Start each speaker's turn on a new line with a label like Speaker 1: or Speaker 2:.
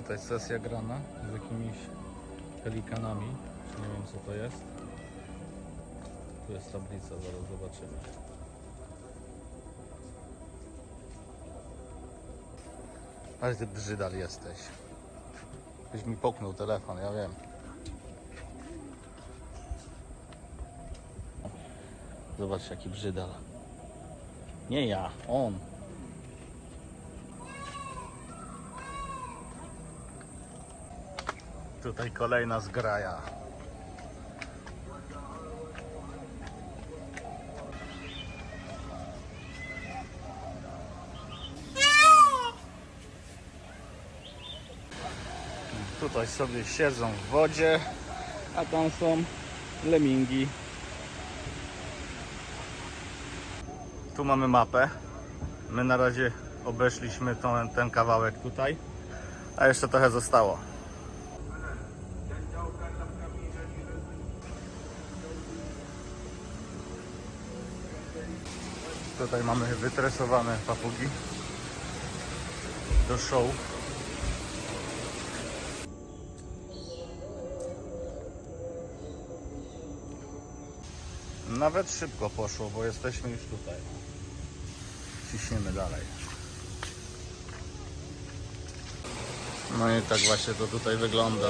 Speaker 1: Tutaj sesja grana z jakimiś pelikanami. Nie wiem co to jest. Tu jest tablica, zaraz zobaczymy. Ale ty brzydal jesteś. Byś mi poknął telefon, ja wiem. Zobacz jaki brzydal. Nie ja, on. Tutaj kolejna zgraja. Tutaj sobie siedzą w wodzie, a tam są lemingi. Tu mamy mapę. My na razie obeszliśmy ten, ten kawałek tutaj, a jeszcze trochę zostało. Tutaj mamy wytresowane papugi do show. Nawet szybko poszło, bo jesteśmy już tutaj. Ciśniemy dalej. No i tak właśnie to tutaj wygląda.